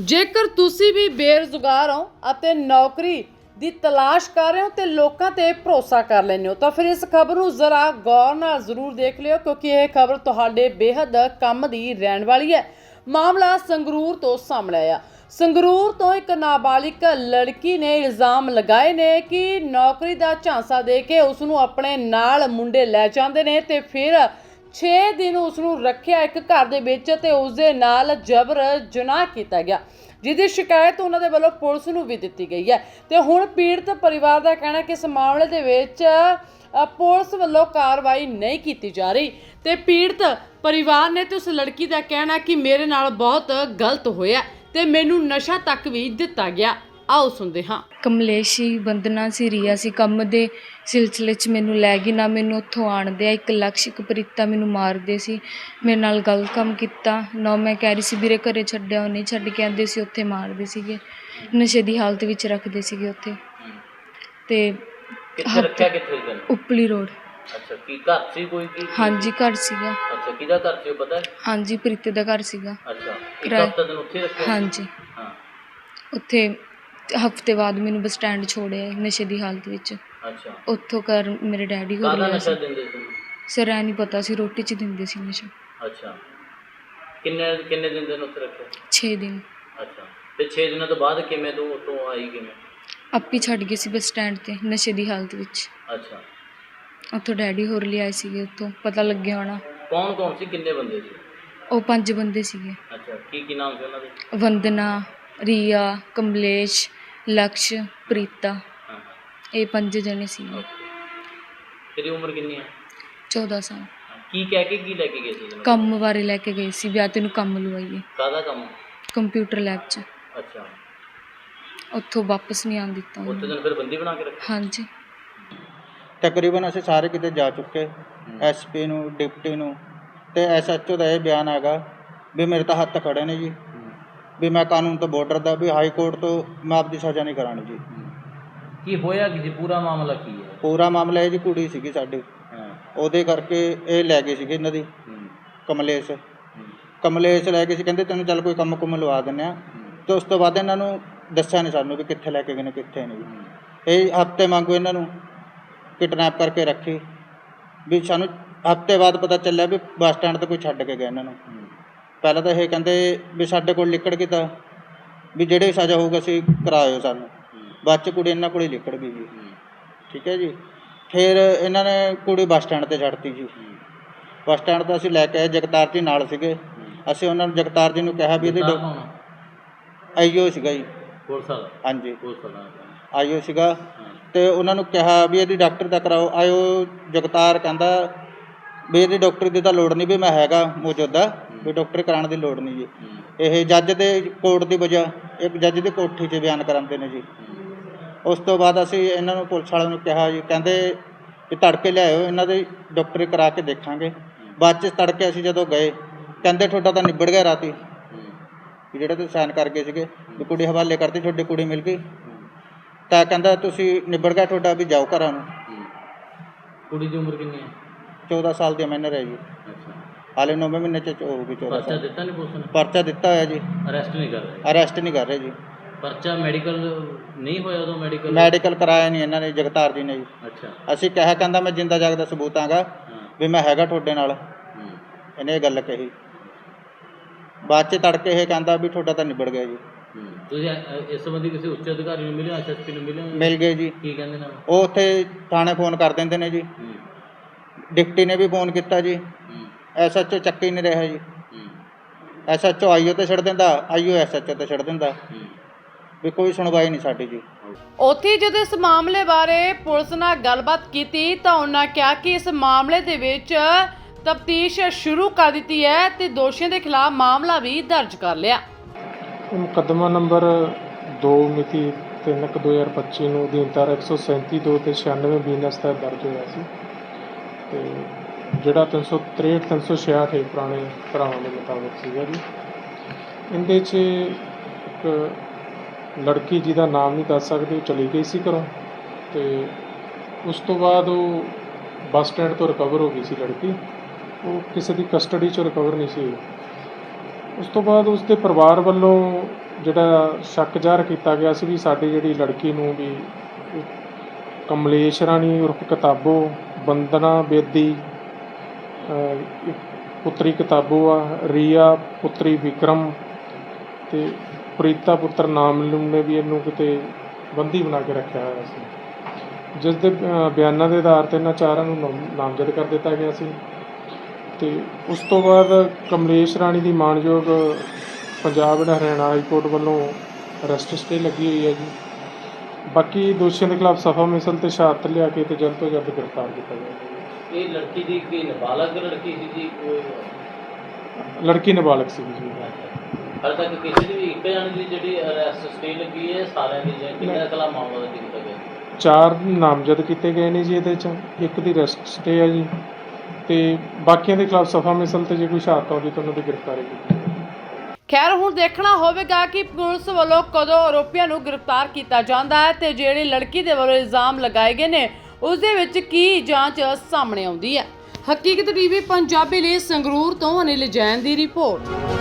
ਜੇਕਰ ਤੁਸੀਂ ਵੀ ਬੇਰੁਜ਼ਗਾਰ ਹੋ ਅਤੇ ਨੌਕਰੀ ਦੀ ਤਲਾਸ਼ ਕਰ ਰਹੇ ਹੋ ਤੇ ਲੋਕਾਂ ਤੇ ਭਰੋਸਾ ਕਰ ਲੈਂਦੇ ਹੋ, ਤਾਂ ਫਿਰ ਇਸ ਖਬਰ ਨੂੰ ਜ਼ਰਾ ਗੌਰ ਨਾਲ ਜ਼ਰੂਰ ਦੇਖ ਲਿਓ, ਕਿਉਂਕਿ ਇਹ ਖਬਰ ਤੁਹਾਡੇ ਬੇਹੱਦ ਕੰਮ ਦੀ ਰਹਿਣ ਵਾਲੀ ਹੈ। ਮਾਮਲਾ ਸੰਗਰੂਰ ਤੋਂ ਸਾਹਮਣੇ ਆਇਆ। ਸੰਗਰੂਰ ਤੋਂ ਇੱਕ ਨਾਬਾਲਿਗ ਲੜਕੀ ਨੇ ਇਲਜ਼ਾਮ ਲਗਾਏ ਨੇ ਕਿ ਨੌਕਰੀ ਦਾ ਝਾਂਸਾ ਦੇ ਕੇ ਉਸ ਨੂੰ ਆਪਣੇ ਨਾਲ ਮੁੰਡੇ ਲੈ ਜਾਂਦੇ ਨੇ ਤੇ ਫਿਰ 6 ਦਿਨ ਉਸ ਨੂੰ ਰੱਖਿਆ ਇੱਕ ਘਰ ਦੇ ਵਿੱਚ ਤੇ ਉਸ ਦੇ ਨਾਲ ਜਬਰ ਜਨਾਹ ਕੀਤਾ ਗਿਆ, ਜਿਹਦੀ ਸ਼ਿਕਾਇਤ ਉਹਨਾਂ ਦੇ ਵੱਲੋਂ ਪੁਲਿਸ ਨੂੰ ਵੀ ਦਿੱਤੀ ਗਈ ਹੈ। ਤੇ ਹੁਣ ਪੀੜਤ ਪਰਿਵਾਰ ਦਾ ਕਹਿਣਾ ਕਿ ਇਸ ਮਾਮਲੇ ਦੇ ਵਿੱਚ ਪੁਲਿਸ ਵੱਲੋਂ ਕਾਰਵਾਈ ਨਹੀਂ ਕੀਤੀ ਜਾ ਰਹੀ। ਤੇ ਪੀੜਤ ਪਰਿਵਾਰ ਨੇ ਤੇ ਉਸ ਲੜਕੀ ਦਾ ਕਹਿਣਾ ਕਿ ਮੇਰੇ ਨਾਲ ਬਹੁਤ ਗਲਤ ਹੋਇਆ ਤੇ ਮੈਨੂੰ ਨਸ਼ਾ ਤੱਕ ਵੀ ਦਿੱਤਾ ਗਿਆ। ਆਓ ਸੁਣਦੇ ਹਾਂ। ਕਮਲੇਸ਼ੀ ਬੰਦਨਾ ਸੀ ਰੀਆ ਸੀ ਕੰਮ ਦੇ ਸਿਲਸਿਲੇ 'ਚ ਮੈਨੂੰ ਲੈ ਗਈ ਨਾ ਮੈਨੂੰ ਉੱਥੋਂ ਆਣ ਦਿਆ ਇੱਕ ਲਕਸ਼ ਇੱਕ ਪ੍ਰੀਤਾ ਮੈਨੂੰ ਮਾਰਦੇ ਸੀ। ਮੇਰੇ ਨਾਲ ਗਲਤ ਕੰਮ ਕੀਤਾ। ਨਾ ਮੈਂ ਕਹਿ ਰਹੀ ਸੀ ਵੀਰੇ ਘਰੇ ਛੱਡਿਆ ਉਹ ਨਹੀਂ ਛੱਡ ਕੇ ਆਂਦੇ ਸੀ ਉੱਥੇ ਮਾਰਦੇ ਸੀਗੇ। ਨਸ਼ੇ ਦੀ ਹਾਲਤ ਵਿੱਚ ਰੱਖਦੇ ਸੀਗੇ ਉੱਥੇ। ਤੇ ਕਿੱਥੇ ਰੱਖਿਆ ਕਿੱਥੇ ਦਿਨ ਉਪਲੀ ਰੋਡ। ਅੱਛਾ ਕੀ ਘਰ ਸੀ ਕੋਈ ਕੀ? ਹਾਂਜੀ ਘਰ ਸੀਗਾ। ਅੱਛਾ ਕਿਹਦਾ ਘਰ ਸੀ ਉਹ ਪਤਾ? ਹੈ ਹਾਂਜੀ ਪ੍ਰੀਤੇ ਦਾ ਘਰ ਸੀਗਾ। ਅੱਛਾ ਇੱਕ ਕਿਰਾਏ- ਹਫ਼ਤਾ ਦਿਨ ਉੱਥੇ ਰੱਖਿਆ? ਹਾਂਜੀ। ਹਾਂ। ਉੱਥੇ ਹਫ਼ਤੇ ਬਾਅਦ ਮੈਨੂੰ ਬੱਸ ਸਟੈਂਡ ਛੋੜਿਆ ਨਸ਼ੇ ਦੀ ਹਾਲਤ ਵਿੱਚ। ਅੱਛਾ। ਉੱਥੋਂ ਕਰ ਮੇਰੇ ਡੈਡੀ ਹੋ ਕਾਹਦਾ ਨਸ਼ਾ ਸੀ। ਦਿੰਦੇ ਸੀ? ਸਰ ਐ ਨਹੀਂ ਪਤਾ ਸੀ ਰੋਟੀ 'ਚ ਦਿੰਦੇ ਸੀ ਨਸ਼ਾ। ਅੱਛਾ। ਕਿੰਨੇ ਕਿੰਨੇ ਦਿਨ ਦਿਨ ਉੱਥੇ ਰੱਖਿਆ? 6 ਦਿਨ। ਅੱਛਾ। ਤੇ 6 ਦਿਨਾਂ ਤੋਂ ਬਾਅਦ ਕਿਵੇਂ ਤੂੰ ਉੱਥੋਂ ਆਈ ਕਿਵੇਂ? ਆਪੀ ਛੱਡ ਗਏ ਸੀ ਬੱਸ ਸਟੈਂਡ ਤੇ ਨਸ਼ੇ ਦੀ ਹਾਲਤ ਵਿੱਚ। ਅੱਛਾ। ਉੱਥੋਂ ਡੈਡੀ ਹੋਰ ਲਿਆਏ ਸੀਗੇ ਉੱਥੋਂ ਪਤਾ ਲੱਗਿਆ ਹੋਣਾ। ਕੌਣ ਕੌਣ ਸੀ? ਕਿੰਨੇ ਬੰਦੇ ਸੀ? ਉਹ ਪੰਜ ਬੰਦੇ ਸੀਗੇ। ਅੱਛਾ। ਕੀ ਕੀ ਨਾਮ ਸੀ ਉਹਨਾਂ ਦੇ? ਵੰਦਨਾ। ਰੀਆ ਕਮਲੇਸ਼ ਲਕਸ਼ ਪ੍ਰੀਤਾ। ਹਾਂ। ਇਹ ਪੰਜ ਜਣੇ ਓਕੇ। ਤੇਰੀ ਉਮਰ ਕਿੰਨੀ ਹੈ? 14 ਸਾਲ। ਕੀ ਕਹਿ ਕੇ ਕੀ ਲੈ ਕੇ ਗਏ ਸੀ ਤੈਨੂੰ? ਕੰਮ ਬਾਰੇ ਲੈ ਕੇ ਗਏ ਸੀ। ਵਿਆਹ ਤੈਨੂੰ ਕੰਮ ਲਵਾਈਏ। ਕਾਹਦਾ ਕੰਮ? ਕੰਪਿਊਟਰ ਲੈਬ 'ਚ। ਅੱਛਾ। ਉੱਥੋਂ ਵਾਪਸ ਨਹੀਂ ਆਉਣ ਦਿੱਤਾ ਉੱਥੇ। ਦਿਨ ਫਿਰ ਬੰਦੀ ਬਣਾ ਕੇ ਰੱਖਿਆ? ਹਾਂਜੀ। ਤਕਰੀਬਨ ਅਸੀਂ ਸਾਰੇ ਕਿਤੇ ਜਾ ਚੁੱਕੇ। ਐਸਪੀ ਨੂੰ ਡਿਪਟੀ ਨੂੰ। ਤੇ ਐਸਐਚਓ ਦਾ ਇਹ ਬਿਆਨ ਹੈਗਾ ਵੀ ਮੇਰੇ ਤਾਂ ਹੱਥ ਖੜੇ ਨੇ ਜੀ। ਵੀ ਮੈਂ ਕਾਨੂੰਨ ਤੋਂ ਬਾਰਡਰ ਦਾ ਵੀ ਹਾਈ ਕੋਰਟ ਤੋਂ ਮੈਂ ਆਪਦੀ ਸਜ਼ਾ ਨਹੀਂ ਕਰਾਣੀ ਜੀ। ਕੀ ਹੋਇਆ ਕੀ ਸੀ? ਪੂਰਾ ਮਾਮਲਾ ਕੀ ਹੈ? ਪੂਰਾ ਮਾਮਲਾ ਇਹ ਜੀ ਕੁੜੀ ਸੀਗੀ ਸਾਡੀ। ਉਹਦੇ ਕਰਕੇ ਇਹ ਲੈ ਗਏ ਸੀਗੇ ਇਹਨਾਂ ਦੀ। ਕਮਲੇਸ਼। ਕਮਲੇਸ਼ ਲੈ ਗਏ ਸੀ। ਕਹਿੰਦੇ ਤੈਨੂੰ ਚੱਲ ਕੋਈ ਕੰਮ ਕੁੰਮ ਲਵਾ ਦਿੰਦੇ ਆ। ਤੇ ਉਸ ਤੋਂ ਬਾਅਦ ਇਹਨਾਂ ਨੂੰ ਦੱਸਿਆ ਨਹੀਂ ਸਾਨੂੰ ਵੀ ਕਿੱਥੇ ਲੈ ਕੇ ਗਏ ਨੇ ਕਿੱਥੇ ਨਹੀਂ। ਇਹ ਹਫ਼ਤੇ ਮੰਗੋ ਇਹਨਾਂ ਨੂੰ ਕਿਡਨੈਪ ਕਰਕੇ ਰੱਖੀ। ਵੀ ਸਾਨੂੰ ਹਫ਼ਤੇ ਬਾਅਦ ਪਤਾ ਚੱਲਿਆ ਵੀ ਬੱਸ ਸਟੈਂਡ ਤੇ ਕੋਈ ਛੱਡ ਕੇ ਗਿਆ ਇਹਨਾਂ ਨੂੰ। ਪਹਿਲਾਂ ਤਾਂ ਇਹ ਕਹਿੰਦੇ ਵੀ ਸਾਡੇ ਕੋਲ ਲਿਕੜ ਕੀਤਾ ਵੀ ਜਿਹੜੇ ਸਜ਼ਾ ਹੋਊਗਾ ਅਸੀਂ ਕਰਾਇਓ ਸਾਨੂੰ। ਬਾਅਦ ਚ ਕੁੜੀ ਇਹਨਾਂ ਕੋਲੇ ਲਿਕੜ ਗਈ ਜੀ। ਠੀਕ ਹੈ ਜੀ। ਫਿਰ ਇਹਨਾਂ ਨੇ ਕੁੜੀ ਬੱਸ ਸਟੈਂਡ ਤੇ ਛੱਡਤੀ ਜੀ। ਬੱਸ ਸਟੈਂਡ ਤੋਂ ਅਸੀਂ ਲੈ ਕੇ ਆਏ ਜਗਤਾਰ ਜੀ ਨਾਲ ਸੀਗੇ। ਅਸੀਂ ਉਹਨਾਂ ਨੂੰ ਜਗਤਾਰ ਜੀ ਨੂੰ ਕਿਹਾ ਵੀ ਇਹਦੀ? ਆਈਓ ਸੀਗਾ ਜੀ। ਪੁਲਿਸ ਵਾਲਾ? ਹਾਂਜੀ। ਪੁਲਿਸ ਵਾਲਾ ਆਈਓ ਸੀਗਾ। ਤੇ ਉਹਨਾਂ ਨੂੰ ਕਿਹਾ ਵੀ ਇਹਦੀ ਡਾਕਟਰ ਦਾ ਕਰਾਓ। ਆਇਓ ਜਗਤਾਰ ਕਹਿੰਦਾ ਵੀ ਇਹਦੀ ਡਾਕਟਰ ਦੀ ਤਾਂ ਲੋੜ ਨਹੀਂ ਵੀ ਮੈਂ ਹੈਗਾ ਮੌਜੂਦਾ। ਵੀ ਡਾਕਟਰ ਕਰਾਉਣ ਦੀ ਲੋੜ ਨਹੀਂ ਜੀ। ਇਹ ਜੱਜ ਦੇ ਕੋਰਟ ਦੀ ਵਜ੍ਹਾ ਇੱਕ ਜੱਜ ਦੀ ਕੋਠੀ 'ਚ ਬਿਆਨ ਕਰਾਉਂਦੇ ਨੇ ਜੀ। ਉਸ ਤੋਂ ਬਾਅਦ ਅਸੀਂ ਇਹਨਾਂ ਨੂੰ ਪੁਲਿਸ ਵਾਲਿਆਂ ਨੂੰ ਕਿਹਾ ਜੀ ਕਹਿੰਦੇ ਵੀ ਤੜਕੇ ਲਿਆਇਓ ਇਹਨਾਂ ਦੇ ਡਾਕਟਰੀ ਕਰਾ ਕੇ ਦੇਖਾਂਗੇ। ਬਾਅਦ 'ਚ ਤੜਕੇ ਅਸੀਂ ਜਦੋਂ ਗਏ ਕਹਿੰਦੇ ਤੁਹਾਡਾ ਤਾਂ ਨਿਬੜ ਗਿਆ ਰਾਤੀ। ਜਿਹੜੇ ਤੁਸੀਂ ਸਾਈਨ ਕਰ ਗਏ ਸੀਗੇ ਵੀ ਕੁੜੀ ਹਵਾਲੇ ਕਰਤੀ ਤੁਹਾਡੀ ਕੁੜੀ ਮਿਲ ਗਈ। ਤਾਂ ਕਹਿੰਦਾ ਤੁਸੀਂ ਨਿਬੜ ਗਿਆ ਤੁਹਾਡਾ ਵੀ ਜਾਓ ਘਰਾਂ ਨੂੰ। ਕੁੜੀ ਦੀ ਉਮਰ ਕਿੰਨੀ ਹੈ? 14 ਸਾਲ ਦੀ ਮੈਨਰ ਹੈ ਜੀ। ਹਾਲੇ 9 ਮਹੀਨੇ ਚ ਹੋਊਗੀ 14 ਪਰਚਾ ਸਾਲ। ਦਿੱਤਾ ਨਹੀਂ ਪੁਲਿਸ ਨੇ? ਪਰਚਾ ਦਿੱਤਾ ਹੋਇਆ ਜੀ। ਅਰੈਸਟ ਨਹੀਂ ਕਰ ਰਹੇ? ਅਰੈਸਟ ਨਹੀਂ ਕਰ ਰਹੇ ਜੀ। ਪਰਚਾ ਮੈਡੀਕਲ ਨਹੀਂ ਹੋਇਆ ਉਦੋਂ ਮੈਡੀਕਲ? ਮੈਡੀਕਲ ਕਰਾਇਆ ਨਹੀਂ ਇਹਨਾਂ ਨੇ ਜਗਤਾਰ ਜੀ ਨੇ ਜੀ। ਅੱਛਾ। ਅਸੀਂ ਕਿਹਾ ਕਹਿੰਦਾ ਮੈਂ ਜਿੰਦਾ ਜਾਗਦਾ ਸਬੂਤ ਆਂਗਾ ਹਾਂ। ਵੀ ਮੈਂ ਹੈਗਾ ਤੁਹਾਡੇ ਨਾਲ। ਹੂੰ, ਇਹਨੇ ਇਹ ਗੱਲ ਕਹੀ। ਬਾਅਦ ਚ ਤੜਕੇ ਇਹ ਕਹਿੰਦਾ ਵੀ ਤੁਹਾਡਾ ਤਾਂ ਨਿਬੜ ਗਿਆ ਜੀ। ਹੂੰ। ਤੁਸੀਂ ਅ- ਇਸ ਸੰਬੰਧੀ ਕਿਸੇ ਉੱਚ ਅਧਿਕਾਰੀ ਨੂੰ ਮਿਲਿਆ ਐਸਐਸਪੀ ਨੂੰ ਮਿਲਿਆ ਮਿਲ ਗਏ ਜੀ। ਕੀ ਕਹਿੰਦੇ ਨੇ? ਉਹ ਉੱਥੇ ਥਾਣੇ ਫੋਨ ਕਰ ਦਿੰਦੇ ਨੇ ਜੀ। ਹੂੰ, ਡਿਪਟੀ ਨੇ ਵੀ ਫੋਨ ਕੀਤਾ ਜੀ। ਹੂੰ, ਐਸਐਚਓ ਚੱਕੀ ਨਹੀਂ ਰਿਹਾ ਜੀ। ਐਸਐਚਓ ਆਈਓ ਤੇ ਛੱਡ ਦਿੰਦਾ ਆਈਓ ਐਸਐਚਓ ਤੇ ਛੱਡ ਦਿੰਦਾ। ਵੀ ਕੋਈ ਸੁਣਵਾਈ ਨਹੀਂ ਸਾਡੀ ਜੀ। ਉੱਥੇ ਜਦੋਂ ਇਸ ਮਾਮਲੇ ਬਾਰੇ ਪੁਲਿਸ ਨਾਲ ਗੱਲਬਾਤ ਕੀਤੀ ਤਾਂ ਉਹਨਾਂ ਕਿਹਾ ਕਿ ਇਸ ਮਾਮਲੇ ਦੇ ਵਿੱਚ ਤਫਤੀਸ਼ ਸ਼ੁਰੂ ਕਰ ਦਿੱਤੀ ਹੈ ਤੇ ਦੋਸ਼ੀਆਂ ਦੇ ਖਿਲਾਫ ਮਾਮਲਾ ਵੀ ਦਰਜ ਕਰ ਲਿਆ। ਮੁਕੱਦਮਾ ਨੰਬਰ 2 ਮਿਤੀ 3/2025 ਨੂੰ ਅਧੀਨ ਧਾਰਾ 137 2 ਤੇ 96 ਬੀਨਸ ਤਹਿਤ ਦਰਜ ਹੋਇਆ ਸੀ। ਤੇ ਜਿਹੜਾ 363 366 ਇਹ ਪੁਰਾਣੇ ਧਾਰਾਵਾਂ ਦੇ ਮੁਤਾਬਕ ਸੀਗਾ ਜੀ। ਇਹਦੇ 'ਚ ਇੱਕ ਲੜਕੀ ਜਿਹਦਾ ਨਾਮ ਨਹੀਂ ਦੱਸ ਸਕਦੇ, ਉਹ ਚਲੀ ਗਈ ਸੀ ਘਰੋਂ ਤੇ ਉਸ ਤੋਂ ਬਾਅਦ ਉਹ ਬੱਸ ਸਟੈਂਡ ਤੋਂ ਰਿਕਵਰ ਹੋ ਗਈ ਸੀ ਲੜਕੀ। ਉਹ ਕਿਸੇ ਦੀ ਕਸਟਡੀ 'ਚ ਰਿਕਵਰ ਨਹੀਂ ਸੀ ਹੋਈ। ਉਸ ਤੋਂ ਬਾਅਦ ਉਸ ਦੇ ਪਰਿਵਾਰ ਵੱਲੋਂ ਜਿਹੜਾ ਸ਼ੱਕ ਜ਼ਾਹਰ ਕੀਤਾ ਗਿਆ ਸੀ ਵੀ ਸਾਡੀ ਜਿਹੜੀ ਲੜਕੀ ਨੂੰ ਵੀ ਕਮਲੇਸ਼ ਰਾਣੀ ਉਰਫ ਕਿਤਾਬੋ, ਬੰਦਨਾ ਬੇਦੀ ਪੁੱਤਰੀ ਕਿਤਾਬੋ ਆ ਰੀਆ ਪੁੱਤਰੀ ਵਿਕਰਮ ਅਤੇ ਪ੍ਰੀਤਾ ਪੁੱਤਰ ਨਾਮਲੂਮ ਨੇ ਵੀ ਇਹਨੂੰ ਕਿਤੇ ਬੰਦੀ ਬਣਾ ਕੇ ਰੱਖਿਆ ਹੋਇਆ ਸੀ। ਜਿਸ ਦੇ ਅਹ, ਬਿਆਨਾਂ ਦੇ ਆਧਾਰ ਤੇ ਇਹਨਾਂ ਚਾਰਾਂ ਨੂੰ ਨਾਮਜ਼ਦ ਕਰ ਦਿੱਤਾ ਗਿਆ ਸੀ। ਤੇ ਉਸ ਤੋਂ ਬਾਅਦ ਕਮਲੇਸ਼ ਰਾਣੀ ਦੀ ਮਾਣਯੋਗ ਪੰਜਾਬ ਅਤੇ ਹਰਿਆਣਾ ਹਾਈ ਕੋਰਟ ਵੱਲੋਂ ਅਰੈਸਟ ਸਟੇ ਲੱਗੀ ਹੋਈ ਹੈ ਜੀ। ਬਾਕੀ ਦੋਸ਼ੀਆਂ ਦੇ ਖਿਲਾਫ ਸਫਾ ਮਿਸਲ ਤੇ ਸ਼ਹਾਦਤ ਲਿਆ ਕੇ ਤੇ ਜਲਦ ਤੋਂ ਜਲਦ ਗ੍ਰਿਫਤਾਰ ਕੀਤਾ ਜਾਵੇਗਾ ਇਹ ਲੜਕੀ ਦੀ ਕੀ ਨਾਬਾਲਗ ਲੜਕੀ ਸੀ ਜੀ? ਕੋਈ ਲੜਕੀ ਨਾਬਾਲਗ ਸੀ ਜੀ। ਹਾਲੇ ਤੱਕ ਕਿਸੇ ਦੀ ਵੀ ਇੱਕ ਜਾਣੇ ਦੀ ਜਿਹੜੀ ਅਰੈਸਟ ਸਟੇ ਲੱਗੀ ਹੈ ਸਾਰਿਆਂ ਦੀ ਜਾਂ ਕਿੰਨੇ ਖਿਲਾਫ ਮਾਮਲਾ ਦਰਜ ਕੀਤਾ ਗਿਆ? ਚਾਰ ਨਾਮਜ਼ਦ ਕੀਤੇ ਗਏ ਨੇ ਜੀ ਇਹਦੇ ਚ। ਇੱਕ ਦੀ ਅਰੈਸਟ ਸਟੇ ਹੈ ਜੀ। ਤੇ ਬਾਕੀਆਂ ਦੇ ਖਿਲਾਫ ਸਫਾ ਮਿਸਲ ਤੇ ਜੇ ਕੋਈ ਸ਼ਹਾਦਤ ਆਉਂਦੀ ਤਾਂ ਉਹਨਾਂ ਦੀ ਗ੍ਰਿਫਤਾਰੀ ਕੀਤੀ ਖੈਰ ਹੁਣ ਦੇਖਣਾ ਹੋਵੇਗਾ ਕਿ ਪੁਲਿਸ ਵੱਲੋਂ ਕਦੋਂ ਆਰੋਪੀਆਂ ਨੂੰ ਗ੍ਰਿਫਤਾਰ ਕੀਤਾ ਜਾਂਦਾ ਹੈ ਤੇ ਜਿਹੜੀ ਲੜਕੀ ਦੇ ਵੱਲੋਂ ਇਲਜ਼ਾਮ ਲਗਾਏ ਗਏ ਨੇ ਉਸ ਦੇ ਵਿੱਚ ਕੀ ਜਾਂਚ ਸਾਹਮਣੇ ਆਉਂਦੀ ਹੈ? ਹਕੀਕਤ ਟੀਵੀ, ਪੰਜਾਬੀ ਲਈ ਸੰਗਰੂਰ ਤੋਂ ਅਨਿਲ ਜੈਨ ਦੀ ਰਿਪੋਰਟ।